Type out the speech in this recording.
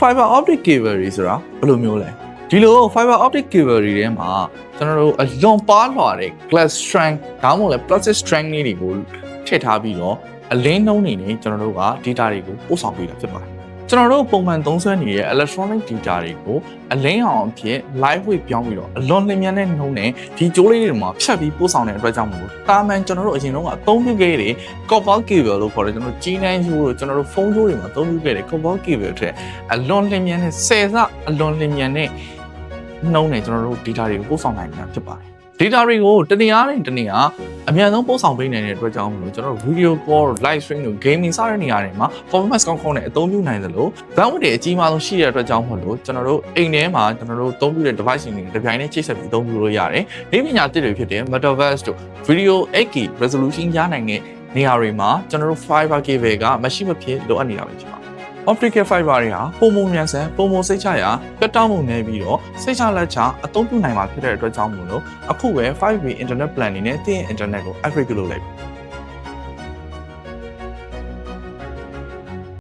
fiber optic cable တွေဆိုတာဘယ်လိုမျိုးလဲဒီလို fiber optic cable တွေထဲမှာကျွန်တော်တို့အလွန်ပါလွှာတဲ့ glass strand ဒါမှမဟုတ်လဲ plastic strand လေးတွေကိုထည့်ထားပြီးတော့အလင်းနှုံးနေနဲ့ကျွန်တော်တို့က data တွေကိုပို့ဆောင်ပေးတာဖြစ်ပါတယ် ကျွန်တော်တို့ပုံမှန်သုံးစွဲနေတဲ့ electronic data တွေကိုအလင်းအောင်အဖြစ် live wave ပြောင်းပြီးတော့အလွန်လျင်မြန်တဲ့နှုံးနဲ့ဒီကြိုးလေးတွေမှာဖြတ်ပြီးပို့ဆောင်တဲ့အတွက်ကြောင့်မို့လို့တာမန်ကျွန်တော်တို့အရင်တုန်းကအသုံးပြုခဲ့တဲ့ copper cable လို့ခေါ်တယ်ကျွန်တော်တို့ကြီးနှန်းကြိုးတို့ကျွန်တော်တို့ဖုန်းကြိုးတွေမှာအသုံးပြုခဲ့တဲ့ copper cable တွေအလွန်လျင်မြန်တဲ့ဆယ်ဆအလွန်လျင်မြန်တဲ့နှုံးနဲ့ကျွန်တော်တို့ data တွေကိုပို့ဆောင်နိုင်တာဖြစ်ပါတယ် data တွေကိုတနေရာနဲ့တနေရာအမြန်ဆုံးပို့ဆောင်ပေးနိုင်တဲ့အတွက်ကြောင့်မလို့ကျွန်တော်တို့ video call live stream တို့ gaming စတဲ့နေရာတွေမှာ performance ကောင်းကောင်းနဲ့အသုံးပြုနိုင်သလို bandwidth တွေအကြီးမားဆုံးရှိတဲ့အတွက်ကြောင့်မလို့ကျွန်တော်တို့အိမ်ထဲမှာကျွန်တော်တို့အသုံးပြုတဲ့ device တွေနဲ့တပြိုင်တည်းချိတ်ဆက်ပြီးအသုံးပြုလို့ရတယ်။ဒီပညာသစ်တွေဖြစ်တဲ့ metaverse တို့ video 8K resolution ရနိုင်တဲ့နေရာတွေမှာကျွန်တော်တို့ fiber cable ကမရှိမဖြစ်လိုအပ်နေတာပဲဖြစ်ပါတယ်။ optical fiber တွေဟာပုံမှန်မြန်ဆန်ပုံမှန်စိတ်ချရာပြတ်တောက်မှုနေပြီးတော့စိတ်ချလက်ချအသုံးပြုနိုင်မှာဖြစ်တဲ့အတွက်ကြောင့်မို့လို့အခုပဲ 5G internet plan နေနဲ့တင်း internet ကို upgrade လုပ်လိုက်ပြီ